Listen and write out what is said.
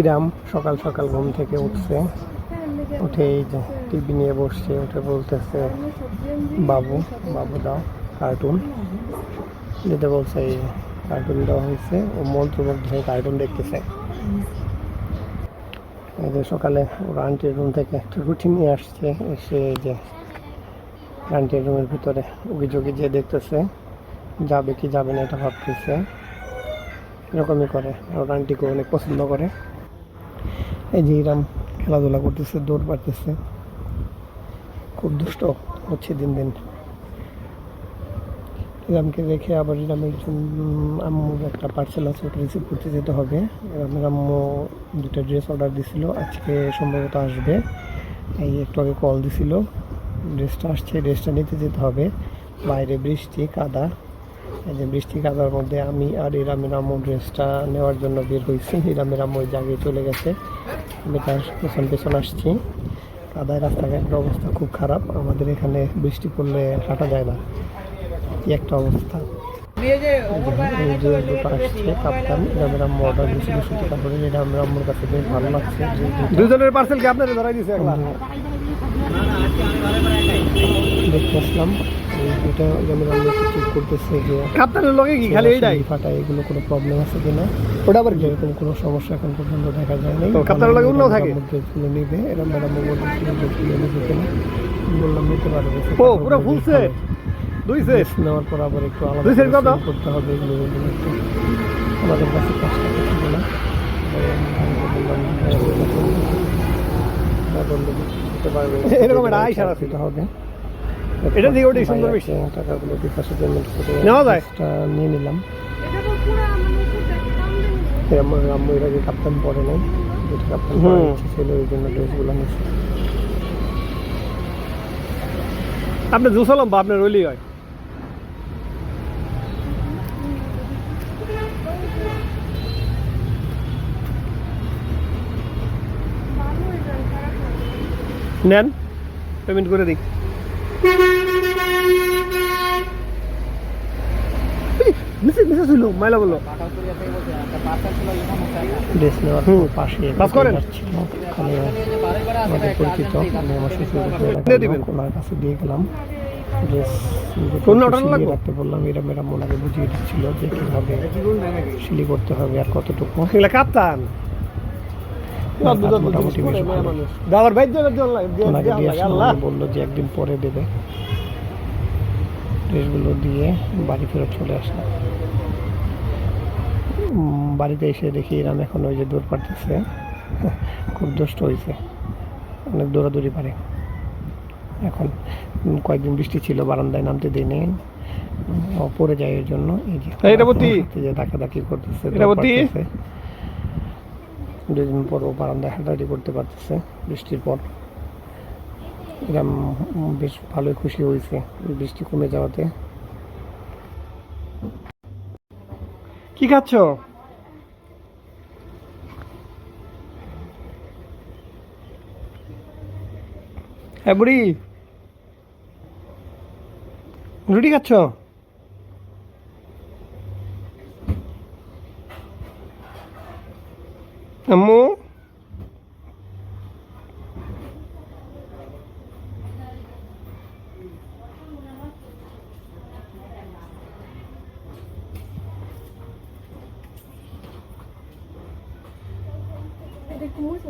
ইরাম সকাল সকাল ঘুম থেকে উঠছে। উঠে এই যে টিভি নিয়ে বসছে, উঠে বলতেছে, বাবু বাবু দাও কার্টুন যেটা বলছে, এই কার্টুন দেওয়া হয়েছে। ও মন্ত্রমুগ্ধ হয়ে কার্টুন দেখতেছে। এই যে সকালে ওর আন্টির রুম থেকে একটা রুটি নিয়ে আসছে। এসে এই যে আন্টির রুমের ভিতরে উগি জুগি যে দেখতেছে, যাবে কি যাবে না এটা ভাবতেছে। এরকমই করে। ওর আন্টিকে অনেক পছন্দ করে। এই যে ইরাম খেলাধুলা করতেছে, দৌড় পারতেছে খুব দুষ্ট হচ্ছে দিন দিন। ইরামকে রেখে আবার ইরামের আম্মুর একটা পার্সেল আছে, ওটা রিসিভ করতে যেতে হবে। ইরামের আম্মু দুটা ড্রেস অর্ডার দিছিল, আজকে সম্ভবত আসবে। এই একটু আগে কল দিছিল। ড্রেসটা আসছে ড্রেসটা নিতে যেতে হবে। বাইরে বৃষ্টি, কাদা। এই যে বৃষ্টি, কাদার মধ্যে আমি আর ইরামের আম্মু ড্রেসটা নেওয়ার জন্য বের হয়েছি। ইরামের আম্মু ওই জায়গায় চলে গেছে। আমি তার পেছন পেছন আসছি। কাদায় রাস্তাঘাটের অবস্থা খুব খারাপ। আমাদের এখানে বৃষ্টি পড়লে হাঁটা যায় না। কি একটা অবস্থা। এই যে ড্রেস দুটো আসছে কাপ্তান ইরামের অর্ডার দিয়েছিল সুতি কাপড়ের এটা আমার কাছে বেশ ভালো লাগছে। দুজনের পার্সেল কি আপনারা ধরাই দিছে দেখতে আসলাম। দুটো ইরামের আম্মু চেক করতেছে যে কাপ্তানের লগে কি? খালি এইটাই? ফাটা এগুলো কোনো প্রবলেম আছে কিনা? ওটা আবার কি? এরকম কোনো সমস্যা এখন পর্যন্ত দেখা যায় তো কাপ্তানের লাগে অন্যও থাকে? ড্রেসগুলো নিবে। এরা ম্যাডাম বলছিল ড্রেসগুলো নিবে কিনা বললাম নিতে পারবে। ও পুরো ফুল সেট দুই সেট নেওয়ার পর আবার একটু আলাদা দুই set কত? করতে হবে এগুলো আমাদের কাছে কাজটা করতে না। এরকম একটা আইসার আছে। হবে। এটা দিয়ে ওটাই সুন্দর বেশি। টাকাগুলো বিকাশে পেমেন্ট করে নেওয়া যায়? নিয়ে নিলাম। আমার আম্মু এর আগে কাপ্তান পরে নাই। যেটা কাপ্তান ছিল ওই জন্য ড্রেসগুলো নিচ্ছে। আপনি জুসালাম বা আপনার রইলি হয়। নেন পেমেন্ট করে দিই। হইল মাইলা বলল ড্রেস নেওয়ার হুম। পাশে বাস করেন? আমাদের পরিচিত আমি আমার শ্বশুর কাছে দিয়ে গেলাম ড্রেস রাখতে বললাম এরা মেরা ওনাকে বুঝিয়ে দিচ্ছিল যে কীভাবে সিলি করতে হবে আর কতটুকু কাপ্তান মোটামুটি বেশ ভালো। ওনাকে দিয়ে বলল যে একদিন পরে দেবে ড্রেসগুলো দিয়ে বাড়ি ফেরত চলে আসলাম। বাড়িতে এসে দেখি ইরাম এখন ওই যে দৌড় পারতেছে খুব দুষ্ট হয়েছে অনেক দৌড়াদৌড়ি পারে। এখন কয়েকদিন বৃষ্টি ছিল বারান্দায় নামতে দিইনি ও পড়ে যায় এর জন্য এই যে ধাক্কাধাক্কি করতেছে। দুদিন পর ও বারান্দায় হাঁটাহাঁটি করতে পারতেছে বৃষ্টির পর। এরম বেশ ভালোই খুশি হয়েছে বৃষ্টি কমে যাওয়াতে। কি খাচ্ছ? হ্যাঁ বুড়ি। রুটি খাচ্ছ? আম্মু। комусь